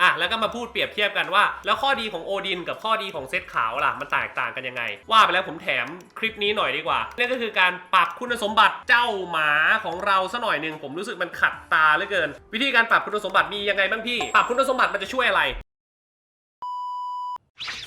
อะแล้วก็มาพูดเปรียบเทียบกันว่า แล้วข้อดีของโอดินกับข้อดีของเซตขาวล่ะ มันแตกต่างกันยังไง ว่าไปแล้วผมแถมคลิปนี้หน่อยดีกว่านี่ก็คือการปรับคุณสมบัติเจ้าหมาของเราซะหน่อยหนึ่งผมรู้สึกมันขัดตาเหลือเกิน วิธีการปรับคุณสมบัติมียังไงบ้างพี่ ปรับคุณสมบัติมันจะช่วยอะไร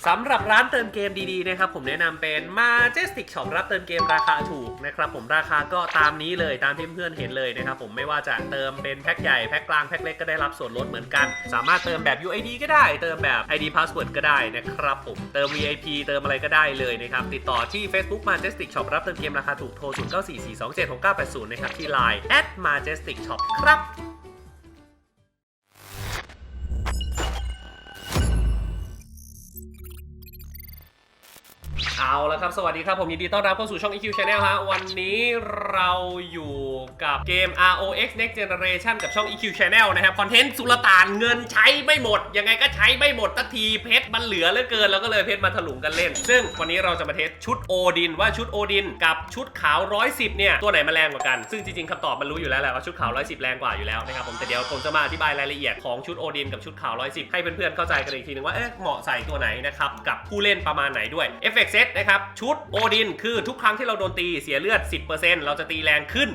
สำหรับร้านเติมเกมดีๆนะครับผมแนะนำเป็น Majestic Shop รับเติมเกมราคาถูกนะครับผมราคาก็ตามนี้เลยตามที่เพื่อนๆเห็นเลยนะครับผมไม่ว่าจะเติมเป็นแพ็คใหญ่แพ็คกลางแพ็คเล็กก็ได้รับส่วนลดเหมือนกัน สามารถเติมแบบ UID ก็ได้ เติมแบบ ID Password ก็ได้นะครับผมเติม VIP เติมอะไรก็ได้เลยนะครับติดต่อที่ Facebook Majestic Shop รับเติมเกมราคาถูกโทร0944276980นะครับที่ Line @majestic shop ครับ เอาละครับ สวัสดีครับ ผมยินดีต้อนรับเข้าสู่ช่อง EQ Channel ฮะ วันนี้เราอยู่กับเกม ROX Next Generation กับช่อง EQ Channel นะครับ คอนเทนต์สุลต่านเงินใช้ไม่หมด ยังไงก็ใช้ไม่หมดตักทีเพชรมันเหลือเหลือเกิน แล้วก็เลยเพชรมาถลุงกันเล่น ซึ่งวันนี้เราจะมาเทสชุดโอดินว่าชุดโอดินกับชุดขาว 110 เนี่ย ตัวไหนมาแรงกว่ากัน ซึ่งจริงๆคำตอบมันรู้อยู่แล้วแหละว่าชุดขาว 110 แรงกว่าอยู่แล้วนะครับผมแต่เดี๋ยวผมจะมาอธิบายรายละเอียดของชุดโอดินกับชุดขาว 110 ให้เพื่อนๆเข้าใจกันอีกทีนึงว่าเอ๊ะเหมาะใส่ตัวไหนนะครับกับผู้เล่นประมาณไหนด้วยเอฟเฟกเซตนะครับ ชุดโอดินคือทุกครั้งที่เราโดนตีเสียเลือด 10%เราจะตีแรงขึ้น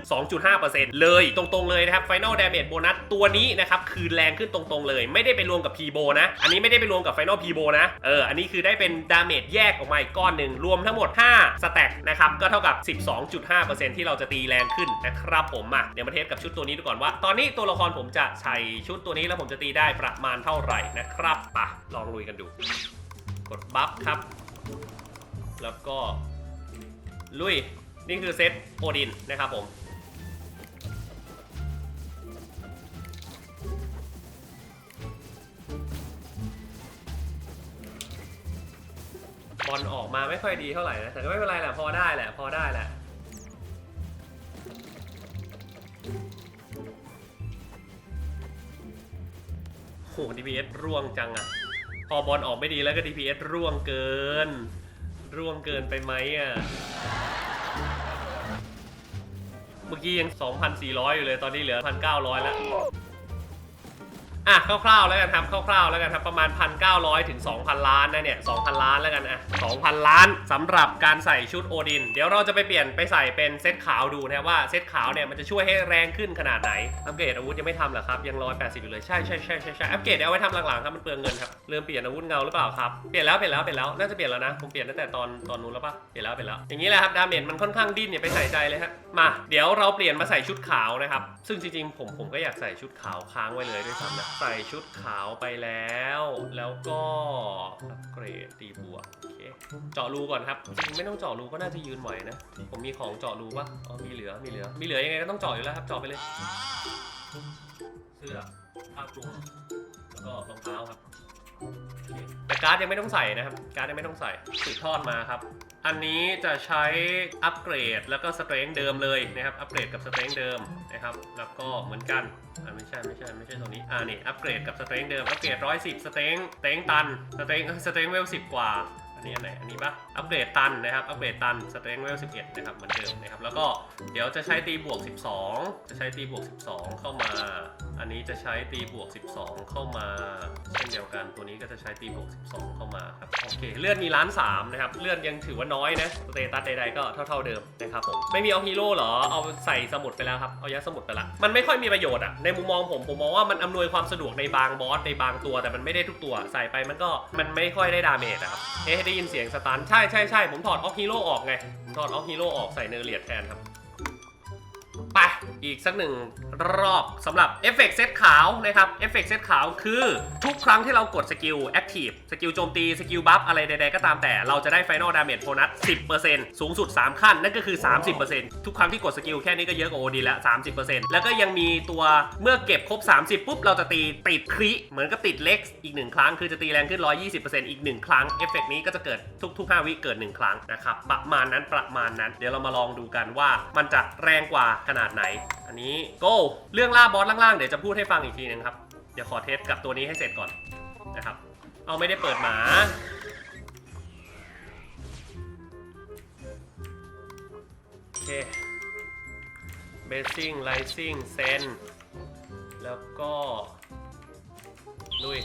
2.5%เลยตรงๆเลยนะครับ Final Damage Bonus ตัวนี้นะครับ คือแรงขึ้นตรงๆเลย ไม่ได้ไปรวมกับ p ีโบนะ อันนี้ไม่ได้ไปรวมกับ Final p ีโบนะ เออ อันนี้คือได้เป็นดาเมจแยกออกมาอีกก้อนหนึ่งรวมทั้งหมด 5 สแต็กนะครับ ก็เท่ากับ 12.5%ที่เราจะตีแรงขึ้นนะครับผมมาเดี๋ยวมาเทสกับชุดตัวนี้ดูก่อนว่า ตอนนี้ตัวละครผมจะใส่ชุดตัวนี้แล้วผมจะตีได้ประมาณเท่าไหร่นะครับปะลองลุยกันดู กดบัฟครับ แล้วก็ลุย นี่คือเซตโอดินนะครับผม บอลออกมาไม่ค่อยดีเท่าไหร่นะ แต่ก็ไม่เป็นไรแหละ พอได้แหละ พอได้แหละโห DPS ร่วงจังอะพอบอลออกไม่ดีแล้วก็ DPS ร่วงเกิน ร่วงเกินไปไหมอะ เมื่อกี้ยัง 2,400 อยู่เลย ตอนนี้เหลือ 1,900 แล้ว อะคร่าวๆแล้วกันครับคร่าวๆแล้วกันครับประมาณ 1,900 ถึง 2,000 ล้านนะเนี่ย 2,000 ล้านแล้วกันอะ2,000 ล้านสำหรับการใส่ชุดโอดิน เดี๋ยวเราจะไปเปลี่ยนไปใส่เป็นเซตขาวดูนะว่าเซตขาวเนี่ยมันจะช่วยให้แรงขึ้นขนาดไหน อัปเกรดอาวุธยังไม่ทำเหรอครับ ยัง180อยู่เลย ใช่ใช่ใช่ใช่ใช่อัปเกรดเดี๋ยวเอาไว้ทำหลังๆครับมันเปลืองเงินครับเริ่มเปลี่ยนอาวุธเงาหรือเปล่าครับเปลี่ยนแล้วเปลี่ยนแล้วเปลี่ยนแล้วน่าจะเปลี่ยนแล้วนะผมเปลี่ยนตั้งแต่ตอนตอนนู้นแล้วปะเปลี่ยนแล้วเปลี่ยนแล้วอย่างนี้แหละครับดาเมจมันค่อนข้างดิ้นอย่าไปใส่ใจเลยฮะมาเดี๋ยวเราเปลี่ยนมาใส่ชุดขาวนะครับซึ่งจริงๆผมผมก็อยากใส่ชุดขาวค้างไว้เลยด้วยซ้ำนะใส่ชุดขาวไปแล้ว แล้วก็อัปเกรดตีบวกโอเคเจาะรูก่อนครับจริงไม่ต้องเจาะรูก็น่าจะยืนไหวนะ ผมมีของเจาะรูปะอ๋อมีเหลือมีเหลือ มีเหลือยังไงก็ต้องเจาะอยู่แล้วครับเจาะไปเลย เสื้อผ้าคลุมแล้วก็รองเท้าครับ แต่การ์ดยังไม่ต้องใส่นะครับ การ์ดยังไม่ต้องใส่สืบทอดมาครับ อันนี้จะใช้อัปเกรดแล้วก็สเตรนเดิมเลยนะครับ อัปเกรดกับสเตรนเดิมนะครับ แล้วก็เหมือนกันอ่าไม่ใช่ไม่ใช่ไม่ใช่ตัวนี้ อ่านี่อัปเกรดกับสเตรนเดิม อัปเกรดร้อยสิบสเตรนสเตรนตัน สเตรนสเตรนเวลสิบกว่า อันนี้อันไหน อันนี้ปะอัปเดตตันนะครับ อัปเดตตันสเตรนเวล11 นะครับ เหมือนเดิมนะครับ แล้วก็เดี๋ยวจะใช้ตีบวก 12 จะใช้ตีบวก 12 เข้ามา อันนี้จะใช้ตีบวก 12 เข้ามา เช่นเดียวกัน ตัวนี้ก็จะใช้ตีบวก 12 เข้ามาครับ โอเค เลือดมีล้านสามนะครับ เลือดยังถือว่าน้อยนะ สเตตัสใดๆก็เท่าๆเดิมนะครับผม ไม่มีเอาฮีโร่เหรอ เอาใส่สมุดไปแล้วครับ เอายัดสมุดไปละ มันไม่ค่อยมีประโยชน์อะในมุมมองผม ผมมองว่ามันอำนวยความสะดวกในบางบอสในบางตัว แต่มันไม่ได้ทุกตัว ใส่ไปมันก็ มันไม่ค่อยได้ดาเมจอะครับ เอ๊ะได้ยินเสียงสตันใช่ใช่ใช่ผมถอดออฟฮีโร่ออกไงผมถอดออฟฮีโร่ออกใส่เนอร์เลียดแทนครับ อีกสักหนึ่งรอบสำหรับเอฟเฟกต์เซตขาวนะครับเอฟเฟกต์เซตขาวคือทุกครั้งที่เรากดสกิลแอคทีฟสกิลโจมตีสกิลบัฟอะไรใดๆก็ตามแต่เราจะได้ Final Damage Bonus 10%สูงสุด 3 ขั้น นั่นก็คือ 30%ทุกครั้งที่กดสกิลแค่นี้ก็เยอะกว่าโอดีแล้ว 30%แล้วก็ยังมีตัวเมื่อเก็บครบ 30 ปุ๊บ เราจะตีติดคริเหมือนกับติดเล็กอีกหนึ่งครั้ง คือจะตีแรงขึ้น 120%อีกหนึ่งครั้งเอฟเฟกต์นี้ก็จะเกิดทุกๆ 5 วิเกิดหนึ่งครั้งนะครับประมาณนั้นประมาณนั้น เดี๋ยวเรามาลองดูกันว่ามันจะแรงกว่าขนาดไหนอันนี้ go เรื่องล่าบอสล่างๆเดี๋ยวจะพูดให้ฟังอีกทีนึงครับ เดี๋ยวขอเทสกับตัวนี้ให้เสร็จก่อนนะครับ เอาไม่ได้เปิดหมา โอเค basing rising sen แล้วก็ลุย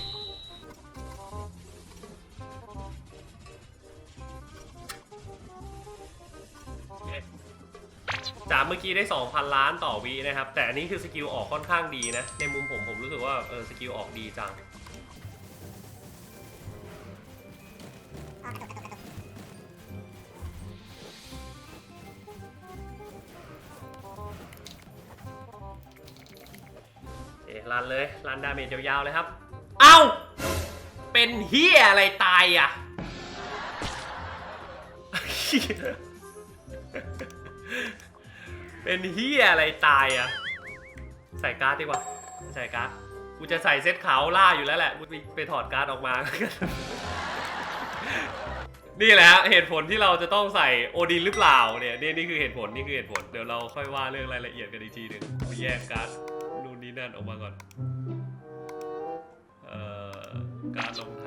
จามเมื่อกี้ได้ 2,000 ล้านต่อวินะครับ แต่อันนี้คือสกิลออกค่อนข้างดีนะ ในมุมผมผมรู้สึกว่าเออสกิลออกดีจังเอ๊ะรันเลยรันดาเมจยาวๆเลยครับ เอ้า เป็นเฮียอะไรตายอะ เป็นเฮียอะไรตายอะ ใส่การ์ดดีกว่า ใส่การ์ด กูจะใส่เซตขาวล่าอยู่แล้วแหละ กูไปถอดการ์ดออกมา นี่แหละเหตุผลที่เราจะต้องใส่โอดินหรือเปล่าเนี่ยนี่นี่คือเหตุผลนี่คือเหตุผล เดี๋ยวเราค่อยว่าเรื่องรายละเอียดกันอีกทีหนึ่งกูแยกการ์ดนู่นนี่นั่นออกมาก่อน เอ่อ การรองเท้า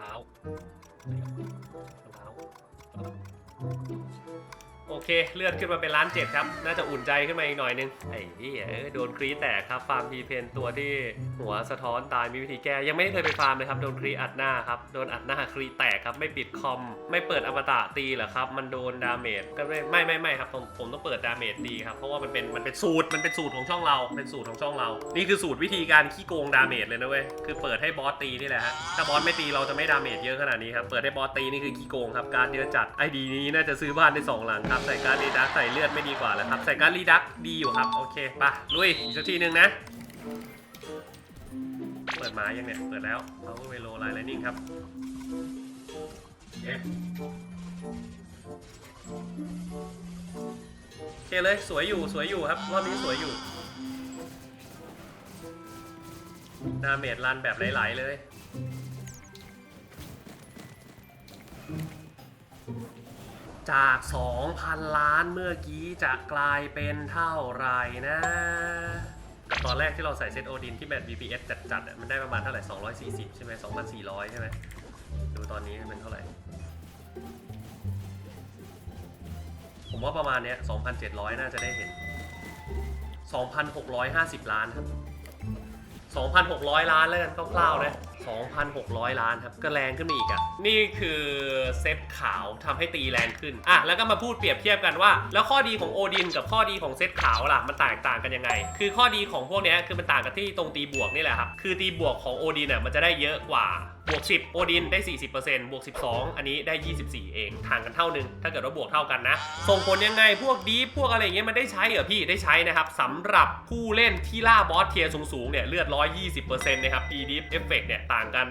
เท้า โอเค เลือนขึ้นมาเป็นล้านเจ็ดครับ น่าจะอุ่นใจขึ้นมาอีกหน่อยนึง ไอ้เหี้ยเอ้ยโดนครีแตกครับ ฟาร์มพีเพนตัวที่หัวสะท้อนตายมีวิธีแก้ ยังไม่เคยไปฟาร์มเลยครับ โดนครีอัดหน้าครับ โดนอัดหน้าครีแตกครับ ไม่ปิดคอม ไม่เปิดอมตะตีเหรอครับ มันโดนดาเมจ ก็ไม่ไม่ไม่ไม่ครับ ผมผมต้องเปิดดาเมจดีครับ เพราะว่ามันเป็นมันเป็นสูตร มันเป็นสูตรของช่องเรา เป็นสูตรของช่องเรา นี่คือสูตรวิธีการขี้โกงดาเมจเลยนะเว้ย คือเปิดให้บอสตีนี่แหละฮะ ถ้าบอสไม่ตีเราจะไม่ดาเมจเยอะขนาดนี้ครับ เปิดให้บอสตีนี่คือขี้โกงครับ การเยอะจัดไอดีนี้น่าจะซื้อบ้านได้สองหลังครับใส่การรีดักใส่เลือดไม่ดีกว่าแล้วครับ ใส่การรีดักดีอยู่ครับ โอเคปะลุยอีกสักทีหนึ่งนะ เปิดมายังเนี่ย เปิดแล้ว Power Velo Line Lightning ครับโอเคเลยสวยอยู่สวยอยู่ครับรอบนี้สวยอยู่ดาเมจรันแบบไหลๆเลย จาก 2,000 ล้านเมื่อกี้จะกลายเป็นเท่าไหร่นะตอนแรกที่เราใส่เซตโอดินที่แบบ BPS จัดๆมันได้ประมาณเท่าไหร่ 240 ใช่ไหม2,400 ใช่ไหมดูตอนนี้เป็นเท่าไหร่ ผมว่าประมาณเนี้ย2,700 น่าจะได้เห็น 2,650 ล้านครับ2,600 ล้านแล้วกันคร่าวๆนะ 2,600 ล้านครับ ก็แรงขึ้นมาอีกอะ่ะ นี่คือเซตขาวทำให้ตีแรงขึ้น อะ แล้วก็มาพูดเปรียบเทียบกันว่า แล้วข้อดีของโอดินกับข้อดีของเซตขาวล่ะ มันแตกต่างกันยังไง คือข้อดีของพวกนี้คือมันต่างกันที่ตรงตีบวกนี่แหละครับ คือตีบวกของโอดินอะมันจะได้เยอะกว่าบวก 10 โอดินได้ 40%บวก 12 อันนี้ได้ 24 เองห่างกันเท่านึง ถ้าเกิดว่าบวกเท่ากันนะ ส่งผลยังไง พวกดีฟพวกอะไรเงี้ยมันได้ใช้เหรอพี่ได้ใช้นะครับสำหรับผู้เล่นที่ล่าบอสเทียร์สูงๆเนี่ยเลือด 120%นะครับ e d i f effect เนี่ยต่างกัน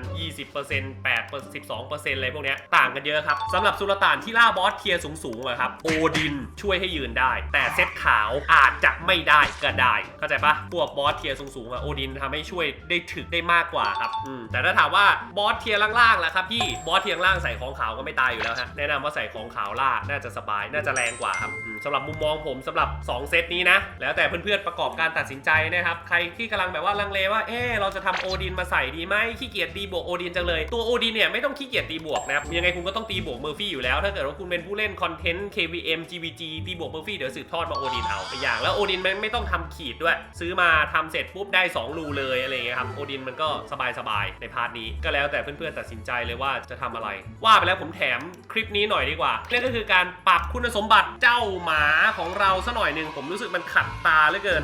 20% 8% 12%อะไรพวกนี้ต่างกันเยอะครับสำหรับสุลต่านที่ล่าบอสเทียร์สูงๆอะครับโอดินช่วยให้ยืนได้ แต่เซตขาวอาจจะไม่ได้ก็ได้ เข้าใจปะพวกบอสเทียร์สูงๆอะโอดินทำให้ช่วยได้ถึกได้มากกว่าครับอืมแต่ถ้าถามว่าบอสเทียร์ล่างๆล่ะครับพี่บอสเทียร์ล่างใส่ของขาวก็ไม่ตายอยู่แล้วฮะแนะนำว่าใส่ของขาวล่าน่าจะสบายน่าจะแรงกว่าครับอืมสำหรับมุมมองผมสำหรับ 2 เซตนี้นะ แล้วแต่เพื่อนๆประกอบการตัดสินใจนะครับใครที่กำลังแบบว่าลังเลว่าเออเราจะทำโอดินมาใส่ดีไหมขี้เกียจตีบวกโอดินจังเลย ตัวโอดินเนี่ยไม่ต้องขี้เกียจตีบวกนะครับยังไงคุณก็ต้องตีบวกเมอร์ฟี่อยู่แล้ว ถ้าเกิดว่าคุณเป็นผู้เล่นคอนเทนต์ KVM GVG ตีบวกเมอร์ฟี่เดี๋ยวสืบทอดมาโอดินเอาไปอย่างแล้วโอดินมันไม่ต้องทำขีดด้วย ซื้อมาทำเสร็จปุ๊บได้ 2 รูเลยอะไรเงี้ยครับโอดินมันก็สบายๆในพาร์ทนี้ก็แล้วแต่เพื่อนๆตัดสินใจเลยว่าจะทำอะไร ว่าไปแล้วผมแถมคลิปนี้หน่อยดีกว่านั่นก็คือการปรับคุณสมบัติเจ้าหมาของเราซะหน่อยหนึ่งผมรู้สึกมันขัดตาเหลือเกิน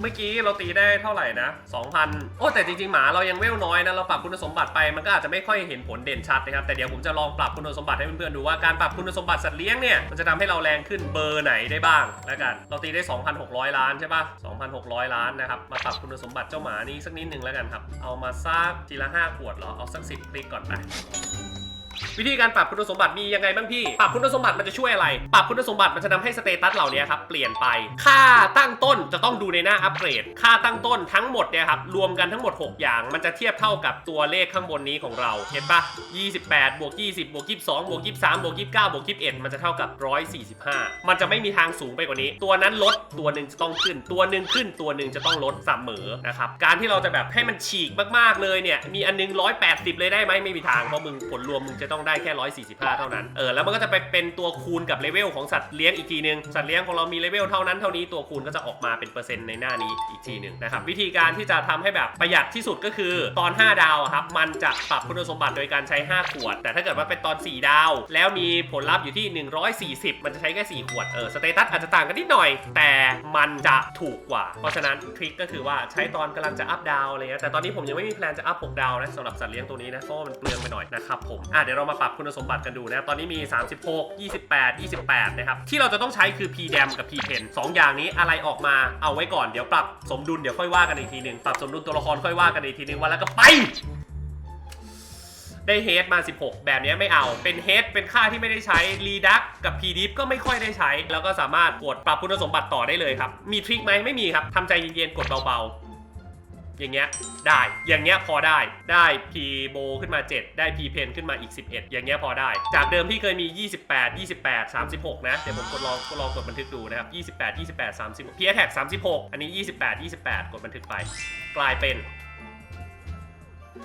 เมื่อกี้เราตีได้เท่าไหร่นะ 2,000 โอ้แต่จริงๆ หมาเรายังเวลน้อยนะ เราปรับคุณสมบัติไปมันก็อาจจะไม่ค่อยเห็นผลเด่นชัดนะครับ แต่เดี๋ยวผมจะลองปรับคุณสมบัติให้เพื่อนๆดูว่าการปรับคุณสมบัติสัตว์เลี้ยงเนี่ย มันจะทำให้เราแรงขึ้นเบอร์ไหนได้บ้างแล้วกัน เราตีได้ 2,600 ล้านใช่ปะ2,600 ล้านนะครับ มาปรับคุณสมบัติเจ้าหมานี้สักนิดหนึ่งแล้วกันครับ เอามาซักทีละ5ขวดเหรอ เอาสัก10คลิกก่อนไป วิธีการปรับคุณสมบัติมียังไงบ้างพี่ ปรับคุณสมบัติมันจะช่วยอะไร ปรับคุณสมบัติมันจะทำให้สเตตัสเหล่านี้ครับเปลี่ยนไป ค่าตั้งต้นจะต้องดูในหน้าอัปเกรด ค่าตั้งต้นทั้งหมดเนี่ยครับรวมกันทั้งหมด 6 อย่าง มันจะเทียบเท่ากับตัวเลขข้างบนนี้ของเรา เห็นปะ28บวก20บวก22บวก23บวก29บวก21 มันจะเท่ากับ 145 มันจะไม่มีทางสูงไปกว่านี้ ตัวนั้นลดตัวหนึ่งจะต้องขึ้น ตัวหนึ่งขึ้นตัวหนึ่งจะต้องลดเสมอนะครับ การที่เราจะแบบให้มันฉีกมากๆเลยเนี่ย มีอันนึง 180 เลยได้ไหมไม่มีทางเพราะมึงผลรวมมึงจะจะต้องได้แค่ 145 เท่านั้น เออ แล้วมันก็จะไปเป็นตัวคูณกับเลเวลของสัตว์เลี้ยงอีกทีนึง สัตว์เลี้ยงของเรามีเลเวลเท่านั้นเท่านี้ตัวคูณก็จะออกมาเป็นเปอร์เซ็นต์ในหน้านี้อีกทีหนึ่งนะครับ วิธีการที่จะทำให้แบบประหยัดที่สุดก็คือตอน 5 ดาวครับ มันจะปรับคุณสมบัติโดยการใช้ 5 ขวด แต่ถ้าเกิดว่าเป็นตอน 4 ดาว แล้วมีผลลัพธ์อยู่ที่ 140 มันจะใช้แค่ 4 ขวด เออ สเตตัสอาจจะต่างกันนิดหน่อย แต่มันจะถูกกว่า เพราะฉะนั้นทริคก็คือว่าใช้ตอนกำลังจะอัพดาวอะไรเงี้ยแต่ตอนนี้ผมยังไม่มีแพลนจะอัพ6ดาวนะสำหรับสัตว์เลี้ยงตัวนี้นะเพราะมันเปลืองไปหน่อยนะครับผมอะเดี๋ยวเรามาปรับคุณสมบัติกันดูนะตอนนี้มี 36 28 28 นะครับ ที่เราจะต้องใช้คือ p d a m กับ p pen สองอย่างนี้อะไรออกมาเอาไว้ก่อนเดี๋ยวปรับสมดุลเดี๋ยวค่อยว่ากันอีกทีหนึ่งปรับสมดุลตัวละครค่อยว่ากันอีกทีหนึ่งวันแล้วก็ไปได้เฮดมา 16 แบบนี้ไม่เอา เป็นเฮดเป็นค่าที่ไม่ได้ใช้รีดักกับ p d i f ก็ไม่ค่อยได้ใช้ แล้วก็สามารถกดปรับคุณสมบัติต่อได้เลยครับ มีทริคไหมไม่มีครับทำใจเย็นๆ กดเบาๆ อย่างเงี้ยได้อย่างเงี้ยพอได้ได้ P โบขึ้นมา 7 ได้ P เพนขึ้นมาอีก 11 อย่างเงี้ยพอได้ จากเดิมที่เคยมี 28 28 36 นะ เดี๋ยวผมกดลองลองกดบันทึกดูนะครับ 28 28 36 P attack 36 อันนี้ 28 28 กดบันทึกไป กลายเป็น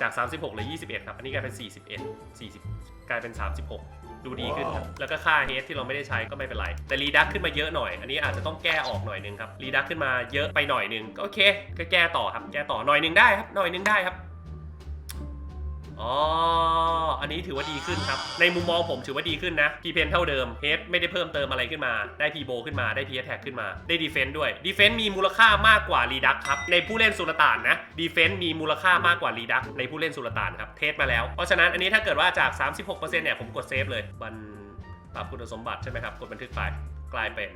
จาก 36เหลือ21 ครับ อันนี้กลายเป็น 41 40 กลายเป็น 36 ดูดีขึ้นครับ แล้วก็ค่าเฮดที่เราไม่ได้ใช้ก็ไม่เป็นไร แต่รีดักขึ้นมาเยอะหน่อย อันนี้อาจจะต้องแก้ออกหน่อยนึงครับ รีดักขึ้นมาเยอะไปหน่อยนึงก็โอเค ก็แก้ต่อครับ แก้ต่อหน่อยนึงได้ครับ หน่อยนึงได้ครับ อ๋อ อันนี้ถือว่าดีขึ้นครับ ในมุมมองผมถือว่าดีขึ้นนะพีเพนเท่าเดิมเฮดไม่ได้เพิ่มเติมอะไรขึ้นมา ได้พีโบขึ้นมา ได้พีแท็กขึ้นมา ได้ดีเฟนต์ด้วย ดีเฟนต์มีมูลค่ามากกว่ารีดักครับ ในผู้เล่นสุลต่านนะ ดีเฟนต์มีมูลค่ามากกว่ารีดักในผู้เล่นสุลต่านครับ เทสมาแล้ว เพราะฉะนั้นอันนี้ถ้าเกิดว่าจาก 36%เนี่ยผมกดเซฟเลยมันปรับคุณสมบัติใช่ไหมครับ กดบันทึกไป กลายเป็น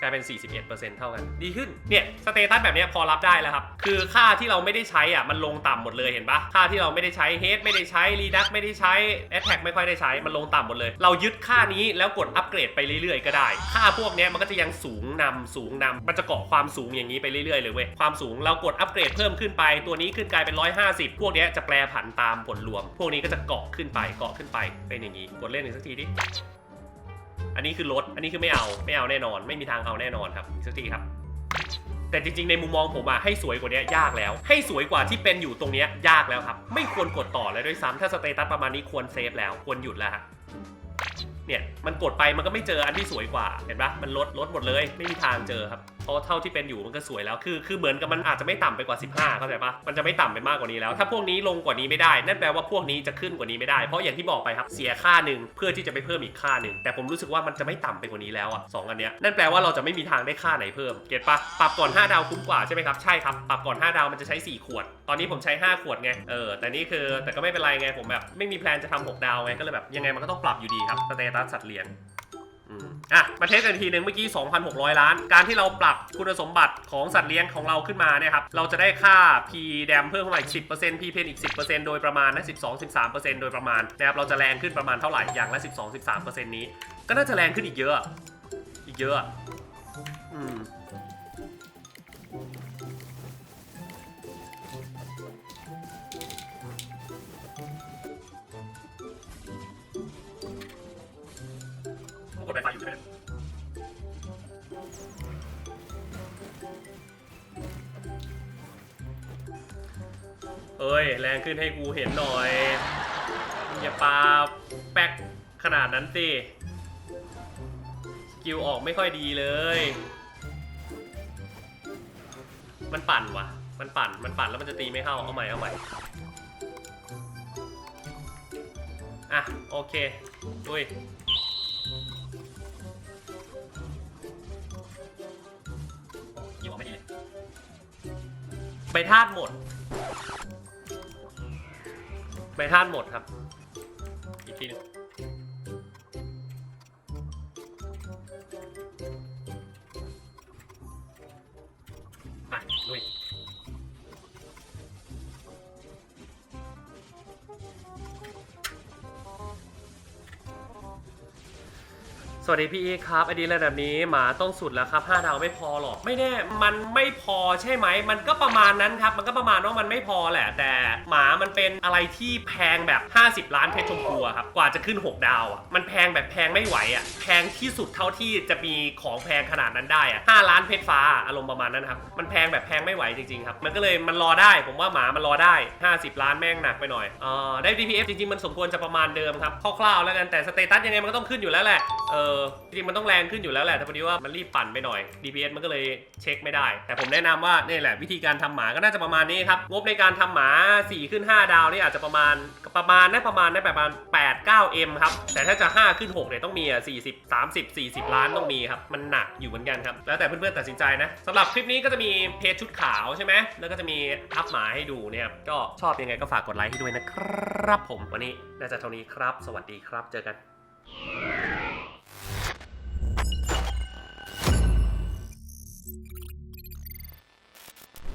กลายเป็น 41%เท่ากัน ดีขึ้น เนี่ย สเตตัสแบบนี้พอรับได้แล้วครับ คือค่าที่เราไม่ได้ใช้อะ มันลงต่ำหมดเลยเห็นปะค่าที่เราไม่ได้ใช้เฮดไม่ได้ใช้รีดักไม่ได้ใช้แอตแทกไม่ค่อยได้ใช้ มันลงต่ำหมดเลย เรายึดค่านี้แล้วกดอัปเกรดไปเรื่อยๆ ก็ได้ ค่าพวกนี้มันก็จะยังสูงนำสูงนำมันจะเกาะความสูงอย่างนี้ไปเรื่อยๆเลยเว้ย ความสูงเรากดอัปเกรดเพิ่มขึ้นไป ตัวนี้ขึ้นกลายเป็น 150 พวกนี้จะแปรผันตามผลรวม พวกนี้ก็จะเกาะขึ้นไป เกาะขึ้นไป เป็นอย่างนี้ กดเล่นอีกสักทีดิ อันนี้คือลด อันนี้คือไม่เอา ไม่เอาแน่นอน ไม่มีทางเอาแน่นอนครับสักทีครับ แต่จริงๆ ในมุมมองผมอะให้สวยกว่านี้ยากแล้ว ให้สวยกว่าที่เป็นอยู่ตรงเนี้ยยากแล้วครับ ไม่ควรกดต่อเลยด้วยซ้ำถ้าสเตตัสประมาณนี้ควรเซฟแล้ว ควรหยุดแล้วฮะเนี่ย มันกดไปมันก็ไม่เจออันที่สวยกว่า เห็นปะมันลดลดหมดเลย ไม่มีทางเจอครับเพราะเท่าที่เป็นอยู่มันก็สวยแล้ว คือ คือเหมือนกับมันอาจจะไม่ต่ำไปกว่า 15 เข้าใจปะมันจะไม่ต่ำไปมากกว่านี้แล้ว ถ้าพวกนี้ลงกว่านี้ไม่ได้ นั่นแปลว่าพวกนี้จะขึ้นกว่านี้ไม่ได้ เพราะอย่างที่บอกไปครับ เสียค่าหนึ่งเพื่อที่จะไปเพิ่มอีกค่าหนึ่ง แต่ผมรู้สึกว่ามันจะไม่ต่ำไปกว่านี้แล้วอะสองอันเนี้ย นั่นแปลว่าเราจะไม่มีทางได้ค่าไหนเพิ่ม เก็ตปะปรับก่อน 5 ดาวคุ้มกว่าใช่ไหมครับ ใช่ครับ ปรับก่อน 5 ดาวมันจะใช้ 4 ขวด ตอนนี้ผมใช้ 5 ขวดไง เออ แต่นี่คือ แต่ก็ไม่เป็นไรไง ผมแบบไม่มีแพลนจะทำ6ดาวไง ก็เลยแบบยังไงมันก็ต้องปรับอยู่ดีครับสเตตัสสัตว์เลี้ยง อะ มาเทสกันทีหนึ่งเมื่อกี้ 2,600 ล้าน การที่เราปรับคุณสมบัติของสัตว์เลี้ยงของเราขึ้นมาเนี่ยครับ เราจะได้ค่า P แดมเพิ่มขึ้นมาอีก 10% P เพนอีก 10%โดยประมาณนะ 12-13%โดยประมาณนะครับ เราจะแรงขึ้นประมาณเท่าไหร่ อย่างละ 12-13%นี้ ก็น่าจะแรงขึ้นอีกเยอะ อีกเยอะอะอืม เอ้ย แรงขึ้นให้กูเห็นหน่อยอย่าปาแป๊กขนาดนั้นสิสกิลออกไม่ค่อยดีเลย มันปั่นวะมันปั่น มันปั่นแล้วมันจะตีไม่เข้า เอาใหม่ เอาใหม่ อะ โอเคดุยอยู่ไม่ดีเลยใบธาตุหมด ใบธานหมดครับ อีกทีนึง วัสดีพี่อีครับไอดีระดับนี้หมาต้องสุดแล้วครับ5ดาวไม่พอหรอกไม่แน่มันไม่พอใช่ไหมมันก็ประมาณนั้นครับมันก็ประมาณว่ามันไม่พอแหละ แต่หมามันเป็นอะไรที่แพงแบบ 50 ล้านเพชรชมพูครับกว่าจะขึ้น 6 ดาวอะมันแพงแบบแพงไม่ไหวอะแพงที่สุดเท่าที่จะมีของแพงขนาดนั้นได้อะ5ล้านเพชรฟ้าอารมณ์ประมาณนั้นครับมันแพงแบบแพงไม่ไหวจริงๆครับมันก็เลยมันรอได้ผมว่าหมามันรอได้ 50 ล้านแม่งหนักไปหน่อยเออได้ DPF จริงๆมันสมควรจะประมาณเดิมครับคร่าวๆแล้วกันแต่สเตตัสยังไงมันก็ต้องขึ้นอยู่แล้วแหละเออจริงมันต้องแรงขึ้นอยู่แล้วแหละ แต่พอดีว่ามันรีบปั่นไปหน่อย DPS มันก็เลยเช็คไม่ได้ แต่ผมแนะนำว่านี่แหละวิธีการทำหมาก็น่าจะประมาณนี้ครับ งบในการทำหมา 4 ขึ้น 5 ดาวนี่อาจจะประมาณประมาณนะประมาณได้ประมาณ8 9 M ครับ แต่ถ้าจะ 5 ขึ้น6เนี่ยต้องมีอะ40 30 40 ล้านต้องมีครับ มันหนักอยู่เหมือนกันครับ แล้วแต่เพื่อนๆตัดสินใจนะสำหรับคลิปนี้ก็จะมีเพจชุดขาวใช่ไหมแล้วก็จะมีอัพหมาให้ดูเนี่ยก็ชอบยังไงก็ฝากกดไลค์ให้ด้วยนะครับผมวันนี้น่าจะเท่านี้ครับ สวัสดีครับ เจอกัน